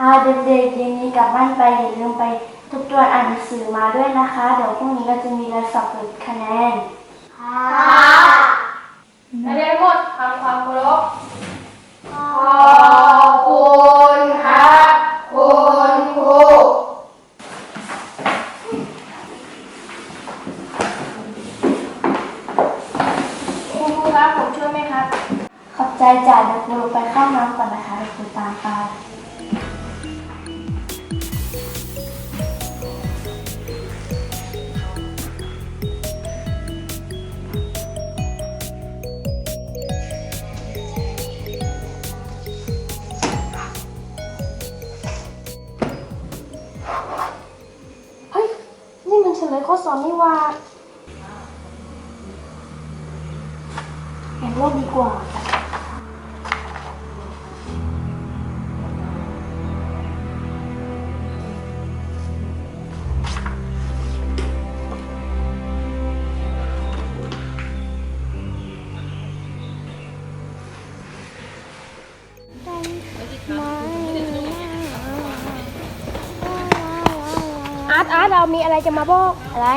อาเด็กๆเย็นนี้กลับบ้านไปอย่าลืมไปทบทวนอ่านหนังสือมาด้วยนะคะ เดี๋ยวพรุ่งนี้เราจะมีการสอบผลคะแนน ค่ะนักเรียนทั้งหมดทำความเคารพขอบคุณครับคุณครูคุณครูครับผมช่วยไหมครับ ขอบใจจ่าเดี๋ยวครูไปเข้าน้ำก่อนนะคะเดี๋ยวครูตามไป เฉลยข้อสอบนี่ว่าเห็นว่าดีกว่า อาร์ตอาร์ตเรามีอะไรจะมาบอกอะไร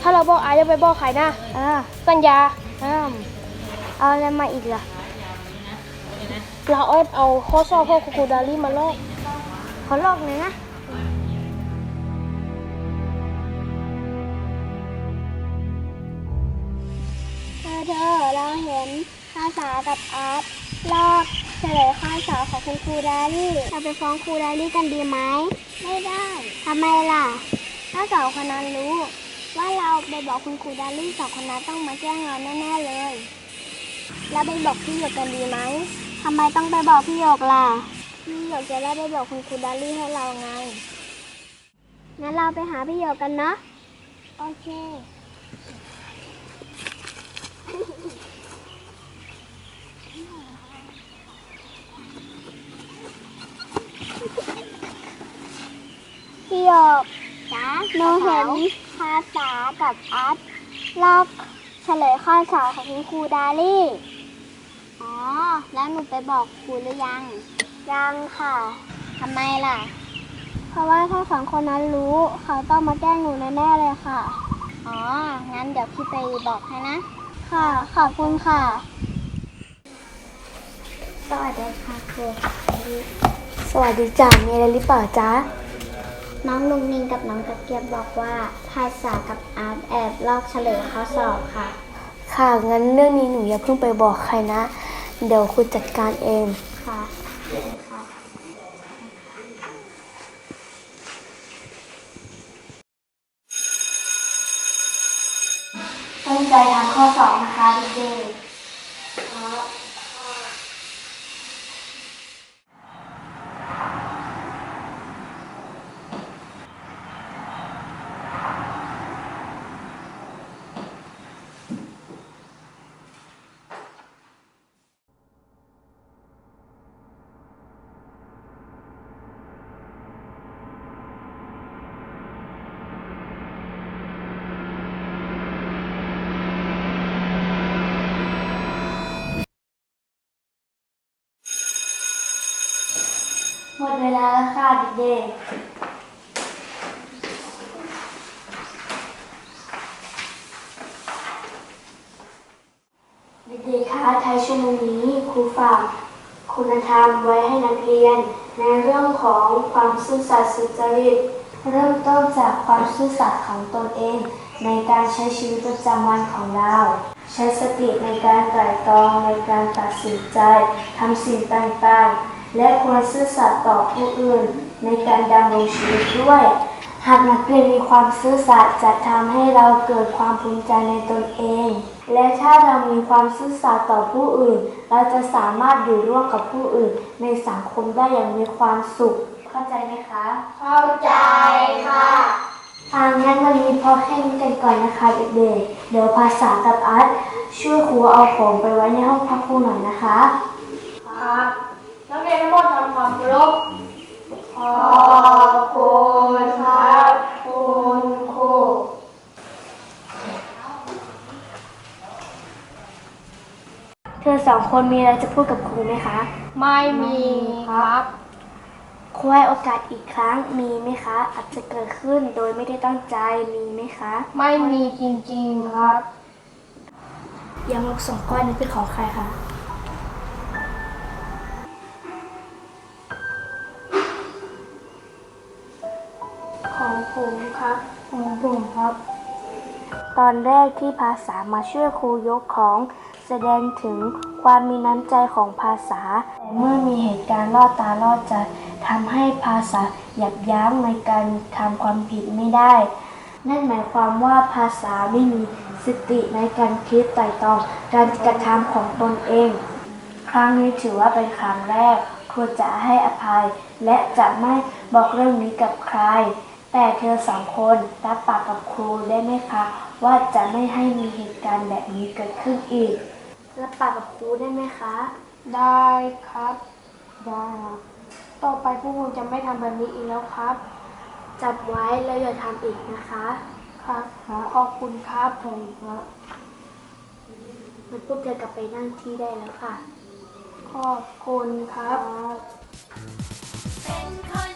ถ้าเราบอกอาร์ตจะไปบอกใครนะเออสัญญาเอิ่มเอาอะไรมาอีกล่ะ เราเอาเอาข้อสอบพวกครูดารี่มาลอกขอลอกหน่อยนะเธอเธอเราเห็นภาษากับอาร์ตลอกเฉลยข้อสอบของคุณครูดารี่เราไปฟ้องครูดารี่กันดีไหม ไม่ได้ ทำไมล่ะ ถ้าสาวคนนั้นรู้ ว่าเราไปบอกคุณครูดารี่สองคนนั้นต้องมาแจ้งเราแน่ๆเลย แล้วไปบอกพี่หยกกันดีไหมทำไมต้องไปบอกพี่หยกล่ะ พี่หยกจะได้ไปบอกคุณครูดารี่ให้เราไง งั้นเราไปหาพี่หยกกันเนาะ โอเค พี่หยกจ้า หนูเห็นภาษากับอาร์ตรอบเฉลยข้อสอบของคุณครูดาลี่ อ๋อ แล้วหนูไปบอกครูหรือยัง ยังค่ะ ทำไมล่ะ เพราะว่าถ้าสองคนนั้นรู้ เขาต้องมาแกล้งหนูแน่ๆเลยค่ะ อ๋อ งั้นเดี๋ยวพี่ไปบอกให้นะ ค่ะ ขอบคุณค่ะ สวัสดีค่ะครู สวัสดีจ้ามีอะไรหรือเปล่าจ๊ะ น้องลุงนิงกับน้องตะเกียบบอกว่าภาษากับอาร์ตแอบลอกเฉลยข้อสอบค่ะ ค่ะงั้นเรื่องนี้หนูอย่าเพิ่งไปบอกใครนะ เดี๋ยวครูจัดการเองค่ะค่ะตั้งใจทำข้อสอบนะคะเด็กๆ หมดเวลาแล้วค่ะเด็กเด็กๆคะท้ายชั่วโมงนี้ครูฝากคุณธรรมไว้ให้นักเรียน ในเรื่องของความซื่อสัตย์สุจริต เริ่มต้นจากความซื่อสัตย์ของตนเอง ในการใช้ชีวิตประจำวันของเรา ใช้สติในการไตร่ตรองในการตัดสินใจทำสิ่งต่างๆ และควรซื่อสัตย์ต่อผู้อื่นในการดำรงชีวิตด้วย หากนักเรียนมีความซื่อสัตย์จะทำให้เราเกิดความภูมิใจในตนเอง และถ้าเรามีความซื่อสัตย์ต่อผู้อื่น เราจะสามารถอยู่ร่วมกับผู้อื่น ในสังคมได้อย่างมีความสุข เข้าใจไหมคะ เข้าใจค่ะอ่างั้นวันนี้พอแค่นี้กันก่อนนะคะเด็กๆเดี๋ยวภาษากับอาร์ตช่วยครูเอาของไปไว้ในห้องพักครูหน่อยนะคะ ครับ นักเรียน ทั้งหมดทำความเคารพขอบคุณครับคุณครูเธอสองคนมีอะไรจะพูดกับครูไหมคะ ไม่มีครับครูให้โอกาสอีกครั้งมีไหมคะ อาจจะเกิดขึ้นโดยไม่ได้ตั้งใจมีไหมคะ ไม่มีจริงๆครับยางลบสองก้อนนี้เป็นของใครคะ ของผมครับ ของผมครับ ตอนแรกที่ภาษามาช่วยครูยกของ แสดงถึงความมีน้ำใจของภาษา แต่เมื่อมีเหตุการณ์ล่อตาล่อใจทำให้ภาษาหยับยั้งในการทำความผิดไม่ได้ นั่นหมายความว่าภาษาไม่มีสติในการคิดไตร่ตรองการกระทำของตนเอง ครั้งนี้ถือว่าเป็นครั้งแรกครูจะให้อภัย และจะไม่บอกเรื่องนี้กับใคร แต่เธอสองคนรับปากกับครูได้ไหมคะ ว่าจะไม่ให้มีเหตุการณ์แบบนี้เกิดขึ้นอีก รับปากกับครูได้ไหมคะ ได้ครับ ได้ครับต่อไปพวกผมจะไม่ทำแบบนี้อีกแล้วครับ จับไว้แล้วอย่าทำอีกนะคะ ครับขอบคุณครับผมครับมันพวกเธอกลับไปนั่งที่ได้แล้วค่ะ ขอบคุณครับครับ